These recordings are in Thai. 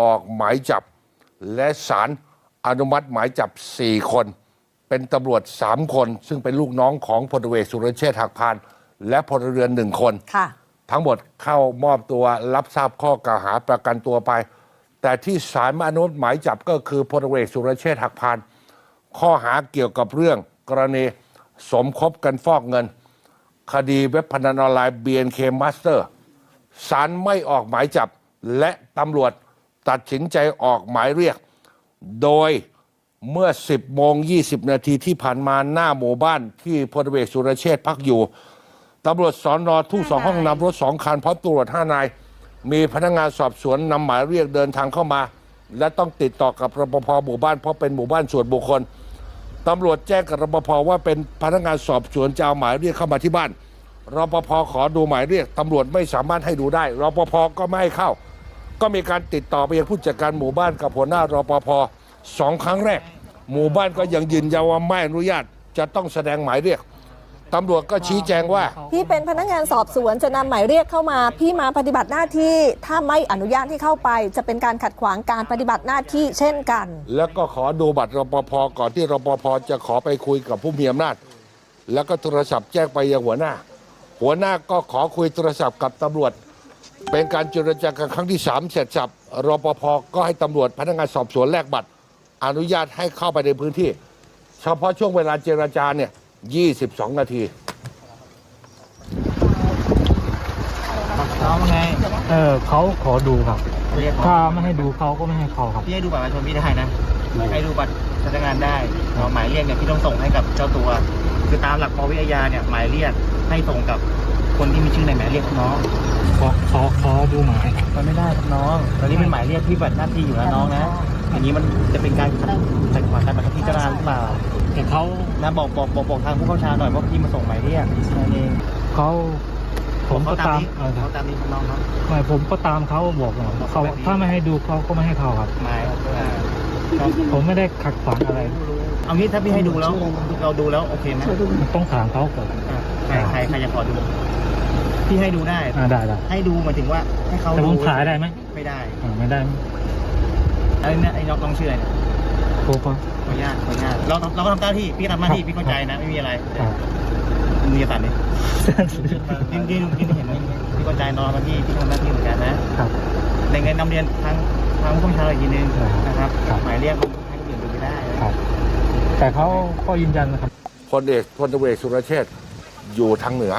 ออกหมายจับ และศาลอนุมัติหมายจับ 4 คน เป็นตำรวจ 3 คน ซึ่งเป็นลูกน้องของพลตำรวจเอกสุรเชษฐ์หักพาน และพลเรือนหนึ่งคน ค่ะ ทั้งหมดเข้ามอบตัวรับทราบข้อกล่าวหาประกันตัวไป แต่ที่ศาลอนุมัติหมายจับก็คือพลตำรวจเอกสุรเชษฐ์หักพาน ข้อหาเกี่ยวกับเรื่องกรณีสมคบกันฟอกเงิน คดีเว็บพนันออนไลน์ BNK Master ศาลไม่ออกหมายจับและตำรวจ ตัดสินใจออกหมายเรียก โดยเมื่อ 10โมง20 นาทีที่ผ่านมาหน้าหมู่บ้านที่พลตำรวจเอกสุรเชษฐ์พักอยู่ตำรวจสอนอทุ่งสองห้องนำรถสองคันพร้อมตำรวจห้านาย มีพนักงานสอบสวนนำหมายเรียกเดินทางเข้ามา และต้องติดต่อกับรปภหมู่บ้านเพราะเป็นหมู่บ้านส่วนบุคคลตำรวจแจ้งกับรปภว่าเป็นพนักงานสอบสวนจะเอาหมายเรียกเข้ามาที่บ้านรปภขอดูหมายเรียกตำรวจไม่สามารถให้ดูได้รปภก็ไม่ให้เข้า ก็มีการติดต่อไปยังผู้จัดการหมู่บ้านกับหัวหน้ารปภสองครั้งแรก หมู่บ้านก็ยังยืนยันว่าไม่อนุญาตจะต้องแสดงหมายเรียกตำรวจก็ชี้แจงว่า พี่เป็นพนักงานสอบสวนจะนำหมายเรียกเข้ามา พี่มาปฏิบัติหน้าที่ถ้าไม่อนุญาตให้เข้าไป จะเป็นการขัดขวางการปฏิบัติหน้าที่เช่นกัน แล้วก็ขอดูบัตรรปภก่อนที่รปภจะขอไปคุยกับผู้มีอำนาจ แล้วก็โทรศัพท์แจ้งไปยังหัวหน้า หัวหน้าก็ขอคุยโทรศัพท์กับตำรวจ เป็นการเจรจากันครั้งที่สามเสร็จสับรปภก็ให้ตำรวจพนักงานสอบสวนแลกบัตร อนุญาตให้เข้าไปในพื้นที่ เฉพาะช่วงเวลาเจรจาเนี่ย22 นาที น้องไงเออเขาขอดูครับ เรียกถ้าไม่ให้ดูเขาก็ไม่ให้เขาครับ พี่ให้ดูบัตรประชาชนพี่ได้นะ ให้ดูบัตรพนักงานได้เอาหมายเรียกเนี่ยพี่ต้องส่งให้กับเจ้าตัว คือตามหลักปวิทยาเนี่ยหมายเรียกให้ส่งกับ คนที่มีชื่อในหมายเรียกครับน้องขอขอขอดูหมายครับมันไม่ได้ครับน้อง ตอนนี้เป็นหมายเรียกที่บัตรหน้าที่อยู่แล้วน้องนะอย่างนี้มันจะเป็นการขัดขัดขวางการบังคับพิจารณาหรือเปล่าแต่เขานะบอกบอกบอกบอกทางผู้เข้าชาหน่อยว่าพี่มาส่งหมายเรียกนั่นเองเขาผมก็เขาตามนี้เออครัเขาบตามนี้ครับน้องครับ ไม่ผมก็ตามเขาบอกว่าเขาถ้าไม่ให้ดูเขาก็ไม่ให้เขาครับ หมายอ่าผมไม่ได้ขัดขวางอะไรเอางี้ถ้าพี่ให้ดูแล้วเราดูแล้วโอเคไหมต้องถามเขาก่อนอะ ใครใครใครจะขอดู พี่ให้ดูได้ อ่าได้ได้ให้ดูหมายถึงว่าให้เขาแต่ผมดูถ่ายได้ไหมไม่ได้อ่าไม่ได้ไอ้เนี่ยไอ้น้องน้องชื่ออะไรเนี่ยโอ้ก็ขออนุญาตขออนุญาตเราเราก็ทำหน้าที่พี่ทำหน้าที่ครับพี่เข้าใจนะ ไม่มีอะไรครับมึงอย่าตัดดิยิ่งยิ่งยิ่งเห็นไหมพี่เข้าใจน้องหน้าที่พี่ทำหน้าที่เหมือนกันนะครับในเงินนำเรียนทางทางผู้ข้าราชการอีกทีนึงครับนะครับครับหมายเรียกให้คนอื่นดูไม่ได้ครับแต่เขาก็ยืนยันนะครับพลเอกพลตำรวจเอกสุรเชษฐ์ อยู่ทางเหนือ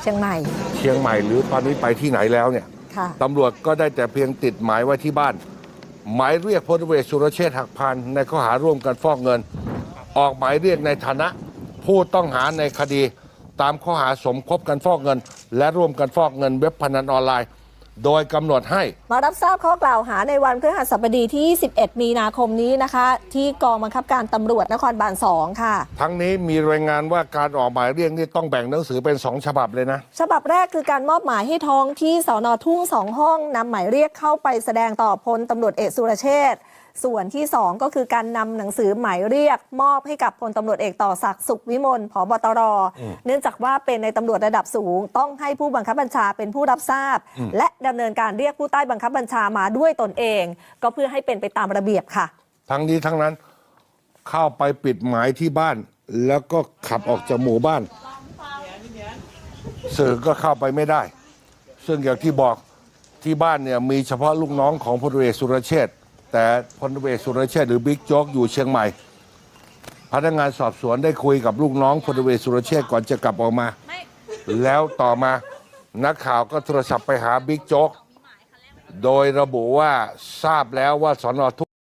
เชียงใหม่ เชียงใหม่หรือตอนนี้ไปที่ไหนแล้วเนี่ยค่ะ ตำรวจก็ได้แต่เพียงติดหมายไว้ที่บ้าน หมายเรียกพลตำรวจเอกสุรเชษฐ์หักพานในข้อหาร่วมกันฟอกเงิน ออกหมายเรียกในฐานะ ผู้ต้องหาในคดี ตามข้อหาสมคบกันฟอกเงิน และร่วมกันฟอกเงินเว็บพนันออนไลน์ โดยกำหนดให้ มารับทราบข้อกล่าวหาในวันพฤหัสบดีที่21มีนาคมนี้นะคะ ที่กองบังคับการตำรวจนครบาล 2 ค่ะ ทั้งนี้มีรายงานว่าการออกหมายเรียกนี่ต้องแบ่งหนังสือเป็นสองฉบับเลยนะ ฉบับแรกคือการมอบหมายให้ท้องที่สอนอทุ่งสองห้องนำหมายเรียกเข้าไปแสดงต่อพลตำรวจเอกสุรเชษฐ์ส่วนที่ 2 ก็คือการนำหนังสือหมายเรียกมอบให้กับพลตำรวจเอกต่อศักดิ์สุขวิมลผบตร เนื่องจากว่าเป็นในตำรวจระดับสูง ต้องให้ผู้บังคับบัญชาเป็นผู้รับทราบ และดำเนินการเรียกผู้ใต้บังคับบัญชามาด้วยตนเอง ก็เพื่อให้เป็นไปตามระเบียบค่ะ ทั้งนี้ทั้งนั้นเข้าไปปิดหมายที่บ้าน แล้วก็ขับออกจากหมู่บ้าน สื่อก็เข้าไปไม่ได้ ซึ่งอย่างที่บอกที่บ้านเนี่ยมีเฉพาะลูกน้องของพลตำรวจเอกสุรเชษฐ์ แต่พลตำรวจเอกสุรเชษฐ์หรือบิ๊กโจ๊กอยู่เชียงใหม่ พนักงานสอบสวนได้คุยกับลูกน้องพลตำรวจเอกสุรเชษฐ์ก่อนจะกลับออกมา แล้วต่อมานักข่าวก็โทรศัพท์ไปหาบิ๊กโจ๊ก โดยระบุว่าทราบแล้วว่าสอนอทุก